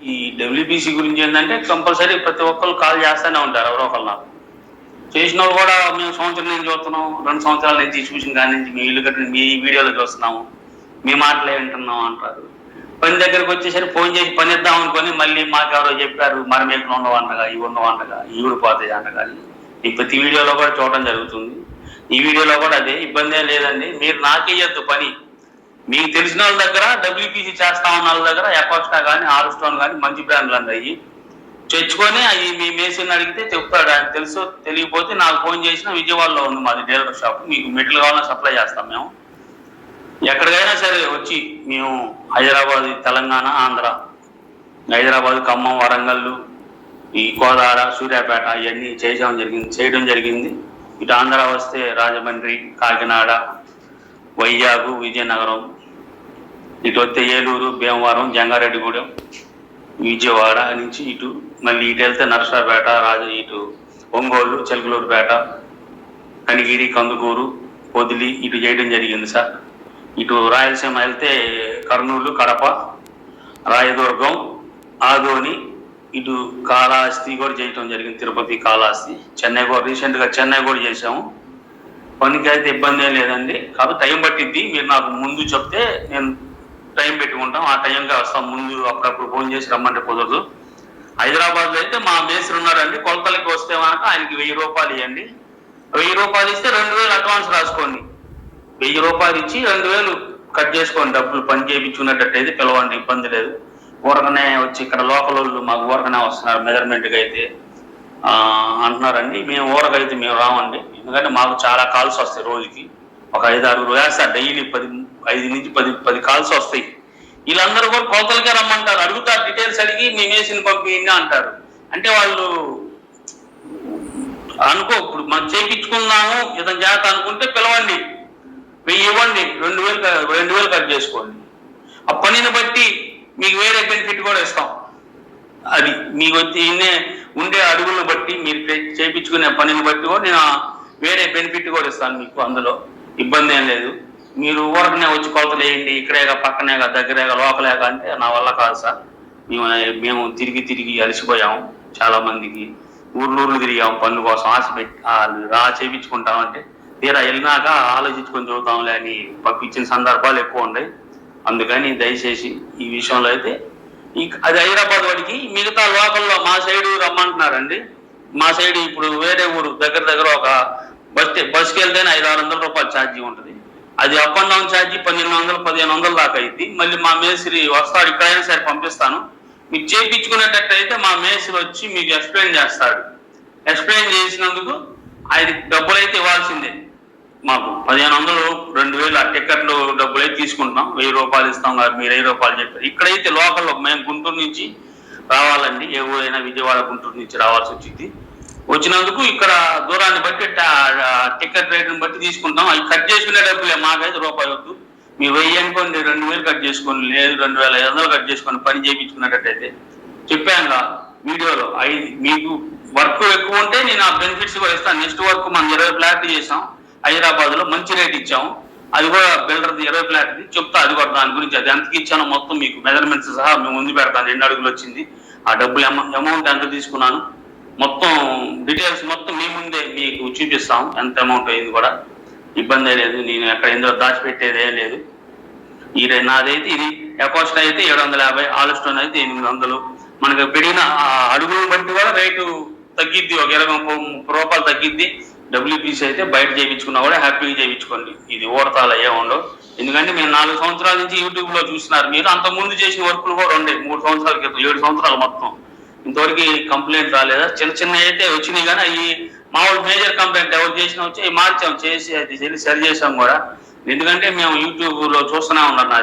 ఈ డబ్ల్యూబీసీ గురించి ఏంటంటే కంపల్సరీ ప్రతి ఒక్కరు కాల్ చేస్తూనే ఉంటారు ఎవరో ఒకరు నాకు చేసిన వాళ్ళు కూడా మేము సంవత్సరం నుంచి చూస్తున్నాం రెండు సంవత్సరాల నుంచి చూసిన కాడి నుంచి మీ ఇల్లు కట్టిన మీ వీడియోలు చూస్తున్నాము మీ మాటలే వింటున్నాం అంటారు. పని దగ్గరకు వచ్చేసరికి ఫోన్ చేసి పని ఇద్దాం అనుకొని మళ్ళీ మాకు ఎవరో చెప్పారు మరి మీకు ఉండవు అంటగా ఇవి ఉండవు అంటగా ఇవి ఊడిపోతాయి అనగా ఈ ప్రతి వీడియోలో కూడా చూడడం జరుగుతుంది. ఈ వీడియోలో కూడా అదే ఇబ్బంది ఏం లేదండి మీరు నాకేయద్దు పని. మీకు తెలిసిన వాళ్ళ దగ్గర డబ్ల్యూపీసీ చేస్తా ఉన్న వాళ్ళ దగ్గర ఎకోస్టా కానీ ఆరుస్టోన్ కానీ మంచి బ్రాండ్లు అన్నాయి తెచ్చుకొని అవి మీ మేసిని అడిగితే చెప్తాడు. ఆయన తెలుసు తెలియకపోతే నాకు ఫోన్ చేసిన విజయవాడలో ఉంది మాది డీలర్ షాప్. మీకు మెటీరియల్ కావాలని సప్లై చేస్తాం మేము. ఎక్కడికైనా సరే వచ్చి మేము హైదరాబాద్ తెలంగాణ ఆంధ్ర హైదరాబాద్ ఖమ్మం వరంగల్ ఈ కోదాడ సూర్యాపేట ఇవన్నీ చేయడం జరిగింది చేయడం జరిగింది. ఇటు ఆంధ్ర వస్తే రాజమండ్రి కాకినాడ వైజాగ్ విజయనగరం ఇటు వస్తే ఏలూరు భీమవరం జంగారెడ్డిగూడెం విజయవాడ నుంచి ఇటు మళ్ళీ ఇటు వెళ్తే నర్సరాపేట రాజ ఇటు ఒంగోలు చెలకలూరుపేట కనిగిరి కందుకూరు పొదిలి ఇటు చేయడం జరిగింది సార్. ఇటు రాయలసీమ వెళ్తే కర్నూలు కడప రాయదుర్గం ఆదోని ఇటు కాళహస్తి కూడా చేయటం జరిగింది తిరుపతి కాళహస్తి చెన్నై కూడా. రీసెంట్గా చెన్నై కూడా చేసాము పనికి అయితే ఇబ్బంది ఏం లేదండి. కాబట్టి టైం పట్టిద్ది. మీరు నాకు ముందు చెప్తే నేను టైం పెట్టుకుంటాం. ఆ టైంకి వస్తాం. ముందు అప్పుడప్పుడు ఫోన్ చేసి రమ్మంటే కుదరదు. హైదరాబాద్లో అయితే మా మేస్త్రి ఉన్నారండి కొలతలకి వస్తే కనుక ఆయనకి వెయ్యి రూపాయలు ఇవ్వండి. వెయ్యి రూపాయలు ఇస్తే రెండు వేలు అడ్వాన్స్ రాసుకోండి. వెయ్యి రూపాయలు ఇచ్చి రెండు వేలు కట్ చేసుకోండి. డబ్బులు పని చేయించుకునేటట్టయితే పిలవండి. ఇబ్బంది లేదు. ఊరకనే వచ్చి ఇక్కడ లోకల్ వాళ్ళు మాకు ఊరకనే వస్తున్నారు. మెజర్మెంట్కి అయితే అంటున్నారండి. మేము ఊరకైతే మేము రామండి. ఎందుకంటే మాకు చాలా కాల్స్ వస్తాయి రోజుకి. ఒక ఐదు ఆరు వేస్తారు. డైలీ పది ఐదు నుంచి పది పది కాల్స్ వస్తాయి. వీళ్ళందరూ కూడా కోతలకే రమ్మంటారు. అడుగుతారు డీటెయిల్స్ అడిగి మీ మేసిని పంపించండి అంటారు. అంటే వాళ్ళు అనుకో ఇప్పుడు మనం చేయించుకున్నాము ఇతను జాగ్రత్త అనుకుంటే పిలవండి. వెయ్యి ఇవ్వండి రెండు వేలు రెండు వేలు కట్ చేసుకోండి. ఆ పనిని బట్టి మీకు వేరే బెనిఫిట్ కూడా ఇస్తాం. అది మీకు వచ్చి ఇన్నే ఉండే అడుగులను బట్టి మీరు చేయించుకునే పనిని బట్టి కూడా నేను వేరే బెనిఫిట్ కూడా ఇస్తాను మీకు అందులో. ఇబ్బంది ఏం లేదు. మీరు ఊరకనే వచ్చి కొలతలు వేయండి ఇక్కడేగా పక్కనేగా దగ్గరేగా లోకలేగా అంటే నా వల్ల కాదు సార్. మేము మేము తిరిగి తిరిగి అలసిపోయాము చాలా మందికి ఊర్లూర్లు తిరిగాము పనుల కోసం ఆశ పెట్టి రా చేయించుకుంటామంటే తీరా వెళ్ళినాక ఆలోచించుకొని చూద్దాంలే అని పంపించిన సందర్భాలు ఎక్కువ ఉన్నాయి. అందుకని దయచేసి ఈ విషయంలో అయితే అది హైదరాబాద్ వాడికి మిగతా లోకల్లో మా సైడ్ రమ్మంటున్నారండి. మా సైడ్ ఇప్పుడు వేరే ఊరు దగ్గర దగ్గర ఒక బస్ బస్కి వెళ్తేనే ఐదు ఆరు వందల రూపాయలు ఛార్జీ ఉంటుంది. అది అప్ అండ్ డౌన్ ఛార్జీ పన్నెండు వందలు పదిహేను వందల దాకా అయింది మళ్ళీ మా మేస్త్రి వస్తాడు ఇక్కడైనా సరే పంపిస్తాను. మీకు చేయించుకునేటట్టయితే మా మేస్త్రి వచ్చి మీకు ఎక్స్ప్లెయిన్ చేస్తాడు. ఎక్స్ప్లెయిన్ చేసినందుకు ఆయన డబ్బులు అయితే ఇవ్వాల్సిందే. మాకు పదిహేను వందలు రెండు వేలు ఆ టికెట్లు డబ్బులు అయితే తీసుకుంటాం వెయ్యి రూపాయలు ఇస్తాం కాదు మీరు వెయ్యి రూపాయలు చెప్పారు. ఇక్కడైతే లోకల్లో మేము గుంటూరు నుంచి రావాలండి. ఏ ఊరైనా విజయవాడ గుంటూరు నుంచి రావాల్సి వచ్చింది వచ్చినందుకు ఇక్కడ దూరాన్ని బట్టి టికెట్ రేట్ని బట్టి తీసుకుంటాం. అవి కట్ చేసుకునే డబ్బులే మాకైతే రూపాయి వద్దు. మీ వెయ్యి అనుకోండి రెండు వేలు కట్ చేసుకొని లేదు రెండు వేల ఐదు వందలు కట్ చేసుకొని పని చేయించుకున్నట్టయితే. చెప్పాను వీడియోలో ఐదు మీకు వర్క్ ఎక్కువ ఉంటే నేను ఆ బెనిఫిట్స్ కూడా ఇస్తాను. నెక్స్ట్ వర్క్ మనం ఇరవై ఫ్లాట్ చేసాం. హైదరాబాద్లో మంచి రేట్ ఇచ్చాము అది కూడా బిల్డర్ ఇరవై ఫ్లాట్ చెప్తా అది కూడా దాని గురించి. అది ఎంతకి ఇచ్చానో మొత్తం మీకు. మెజర్మెంట్స్ సహా మేము ముందు పెడతాను. రెండు అడుగులు వచ్చింది. ఆ డబ్బులు అమౌంట్ ఎంత తీసుకున్నాను? మొత్తం డీటెయిల్స్ మొత్తం మీ ముందే మీకు చూపిస్తాం ఎంత అమౌంట్ అయింది కూడా. ఇబ్బంది లేదు నేను ఎక్కడ ఇందులో దాచిపెట్టేదే లేదు. ఈ నాదైతే ఇది ఎకోస్ట్ అయితే ఏడు వందల యాభై ఆలుస్టోన్ అయితే ఎనిమిది వందలు మనకు పెరిగిన ఆ అడుగులను బట్టి కూడా రేటు తగ్గిద్ది ఒక ఇరవై ముప్పై రూపాయలు తగ్గిద్ది. డబ్ల్యూపీసీ అయితే బయట చేయించుకున్నా కూడా హ్యాపీగా చేయించుకోండి. ఇది ఊరతాలు అయ్యే ఉండవు. ఎందుకంటే మేము నాలుగు సంవత్సరాల నుంచి యూట్యూబ్లో చూసినారు మీరు అంత ముందు చేసిన వర్కులు కూడా ఉండే. మూడు సంవత్సరాల క్రితం ఏడు సంవత్సరాలు మొత్తం. ఇంతవరకు కంప్లైంట్ రాలేదా? చిన్న చిన్న అయితే వచ్చినాయి కానీ అవి మామూలు మేజర్ కంప్లైంట్ ఎవరు చేసినా వచ్చి మార్చాం చేసి అది సరి చేసాం కూడా. ఎందుకంటే మేము యూట్యూబ్లో చూస్తూనే ఉన్నారు